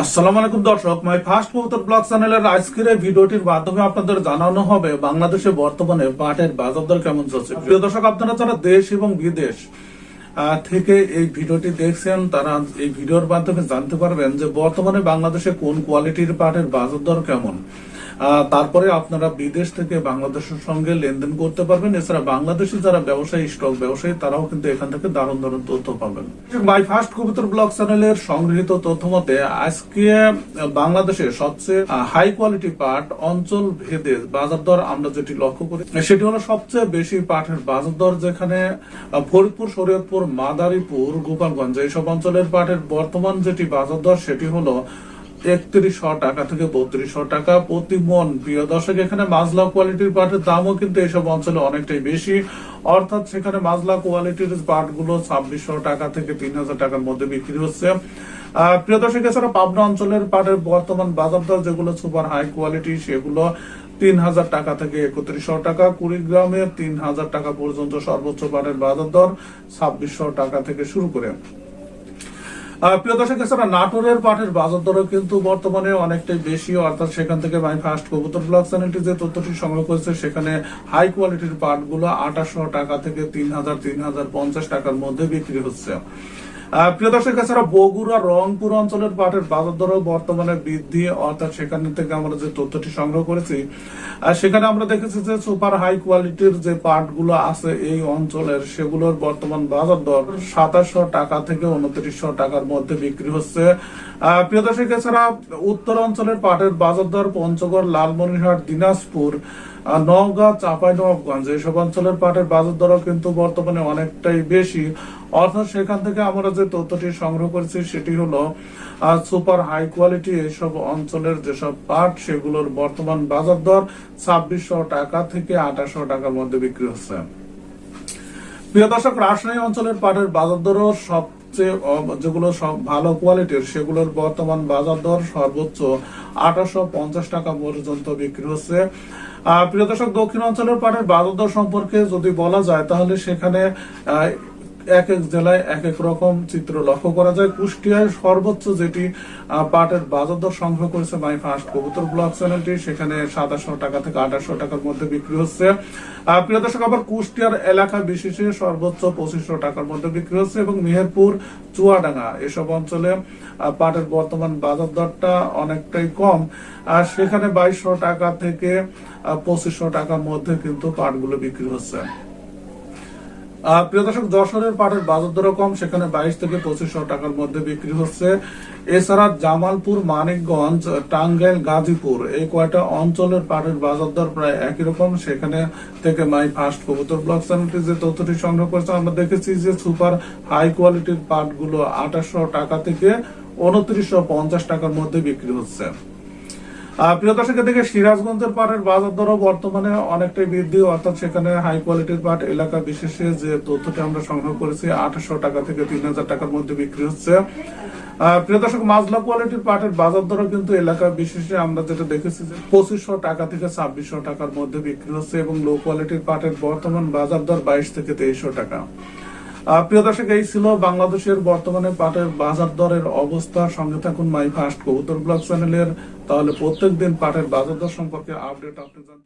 আসসালামু আলাইকুম দর্শক মাই ফার্স্ট মুহূর্তের ব্লগ চ্যানেলের আজকের এই ভিডিওটির মাধ্যমে আপনাদের জানানো হবে বাংলাদেশে বর্তমানে পাটের বাজার দর কেমন চলছে। প্রিয় দর্শক, আপনারা যারা দেশ এবং বিদেশ থেকে এই ভিডিওটি দেখছেন, তারা এই ভিডিওর মাধ্যমে জানতে পারবেন যে বর্তমানে বাংলাদেশে কোন কোয়ালিটির পাটের বাজার দর কেমন। তারপরে আপনারা বিদেশ থেকে বাংলাদেশের সঙ্গে লেনদেন করতে পারবেন। এছাড়া বাংলাদেশি যারা ব্যবসায়ী, স্টক ব্যবসায়ী, তারাও কিন্তু এখান থেকে দারুণ দারুণ তথ্য পাবেন। মাই ফার্স্ট কবুতর ব্লগ চ্যানেলের সংগৃহীত তথ্য মতে, আজকে বাংলাদেশের সবচেয়ে হাই কোয়ালিটি পাট অঞ্চল ভেদে বাজার দর আমরা যেটি লক্ষ্য করি, সেটি হলো সবচেয়ে বেশি পাটের বাজার দর যেখানে ফরিদপুর, শরীয়তপুর, মাদারীপুর, গোপালগঞ্জ, এইসব অঞ্চলের পাটের বর্তমান যেটি বাজার দর সেটি হলো একত্রিশশো টাকা থেকে বত্রিশশো টাকা প্রতি মন। প্রিয় দর্শক, এখানে মাজলা কোয়ালিটির পাটের দামও কিন্তু এইসব অঞ্চলে অনেকটাই বেশি। অর্থাৎ সেখানে মাজলা কোয়ালিটির পাটগুলো ছাব্বিশশো টাকা থেকে তিন হাজার টাকার মধ্যে বিক্রি হচ্ছে। প্রিয় দর্শক, এছাড়া পাবনা অঞ্চলের পাটের বর্তমান বাজার দর যেগুলো সুপার হাই কোয়ালিটি সেগুলো তিন হাজার টাকা থেকে একত্রিশশো টাকা। কুড়িগ্রামের তিন হাজার টাকা পর্যন্ত সর্বোচ্চ পাটের বাজার দর ছাব্বিশশো টাকা থেকে শুরু করে। প্রিয় দর্শক এছাড়া নাটোরের পাটের বাজার দরও কিন্তু বর্তমানে অনেকটাই বেশি, অর্থাৎ সেখান থেকে মাই ফার্স্ট কবুতর ব্লগ চ্যানেলটি যে তথ্যটি সংগ্রহ করেছে, সেখানে হাই কোয়ালিটির পাটগুলো আঠাশশো টাকা থেকে তিন হাজার তিন হাজার পঞ্চাশ টাকার মধ্যে বিক্রি হচ্ছে। প্রিয় দর্শক এছাড়া বগুড়া, রংপুর অঞ্চলের পাটের বাজার দরও বর্তমানে বৃদ্ধি, অর্থাৎ সেখান থেকে আমরা যে তথ্যটি সংগ্রহ করেছি সেখানে আমরা দেখেছি যে সুপার হাই কোয়ালিটির যে পাটগুলো আছে এই অঞ্চলের, সেগুলোর বর্তমান বাজার দর সাতাশশো টাকা থেকে উনত্রিশশো টাকার মধ্যে বিক্রি হচ্ছে। প্রিয় দর্শক, এছাড়া উত্তর অঞ্চলের পাটের বাজার দর পঞ্চগড়, লালমনিরহাট, দিনাজপুর নওগাঁ চাঁপাইনবাবগঞ্জ এইসব অঞ্চলের পাটের বাজার দরও কিন্তু বর্তমানে অনেকটাই বেশি। অর্থাৎ সেখান থেকে আমরা যে তথ্যটি সংগ্রহ করেছি সেটি হলো সুপার হাই কোয়ালিটি এইসব অঞ্চলের যেসব পাট, সেগুলোর বর্তমান বাজার দর ছাব্বিশশো টাকা থেকে আঠাশশো টাকার মধ্যে বিক্রি হচ্ছে। প্রিয় দর্শক, রাজশাহী অঞ্চলের পাটের বাজার দরও সবচেয়ে যেগুলো সব ভালো কোয়ালিটির, সেগুলোর বর্তমান বাজার দর সর্বোচ্চ আঠাশশো টাকা পর্যন্ত বিক্রি হচ্ছে। প্রিয় দর্শক, দক্ষিণ অঞ্চলের পাটের বাজার দর সম্পর্কে যদি বলা যায়, তাহলে সেখানে এক এক জেলায় এক এক রকম চিত্র লক্ষ্য করা যায়। কুষ্টিয়ায় সর্বোচ্চ যেটি পাটের বাজার দর সংগ্রহ করেছে মাই ফার্স্ট কবুতর ব্লগ চ্যানেলটি। সেখানে সাতাশশো টাকা থেকে আঠাশশো টাকার মধ্যে বিক্রি হচ্ছে। প্রিয় দর্শক, আবার কুষ্টিয়ার এলাকা বিশেষে সর্বোচ্চ পঁচিশশো টাকার মধ্যে বিক্রি হচ্ছে এবং মেহেরপুর, চুয়াডাঙ্গা এসব অঞ্চলে পাটের বর্তমান বাজার দরটা অনেকটাই কম। আর সেখানে বাইশশো টাকা থেকে পঁচিশশো টাকার মধ্যে কিন্তু পাটগুলো বিক্রি হচ্ছে। প্রিয় দর্শক যশোরের পাটের বাজার দরও কম, সেখানে বাইশ থেকে পঁচিশশো টাকার মধ্যে বিক্রি হচ্ছে। এছাড়া জামালপুর, মানিকগঞ্জ, টাঙ্গাইল, গাজীপুর এই কয়টা অঞ্চলের পাটের বাজার দর প্রায় একই রকম। সেখানে থেকে মাই ফার্স্ট কবুতর চ্যানেলটি যে তথ্যটি সংগ্রহ করেছে, আমরা দেখেছি যে সুপার হাই কোয়ালিটির পাটগুলো আঠাশশো টাকা থেকে উনত্রিশশো পঞ্চাশ টাকার মধ্যে বিক্রি হচ্ছে। প্রিয় দর্শকের দিকে সিরাজগঞ্জের পাটের বাজার দরও বর্তমানে অনেকটাই বৃদ্ধি, অর্থাৎ সেখানে হাই কোয়ালিটির পাট এলাকা বিশেষে যে তথ্যটি আমরা সংগ্রহ করেছি আঠাশশো টাকা থেকে তিন হাজার টাকার মধ্যে বিক্রি হচ্ছে। প্রিয় দর্শক, মাজলা কোয়ালিটির পাটের বাজার দরও কিন্তু এলাকা বিশেষে আমরা যেটা দেখেছি যে পঁচিশশো টাকা থেকে ছাব্বিশশো টাকার মধ্যে বিক্রি হচ্ছে এবং লো কোয়ালিটির পাটের বর্তমান বাজার দর বাইশ থেকে তেইশশো টাকা। প্রিয় দর্শক, এই ছিল বাংলাদেশের বর্তমানে পাটের বাজার দরের অবস্থা। সঙ্গে থাকুন মাই ফার্স্ট কবুতর ব্লগ চ্যানেলের। তাহলে প্রত্যেক দিন পাটের বাজার দর সম্পর্কে আপডেট আপনি জানতে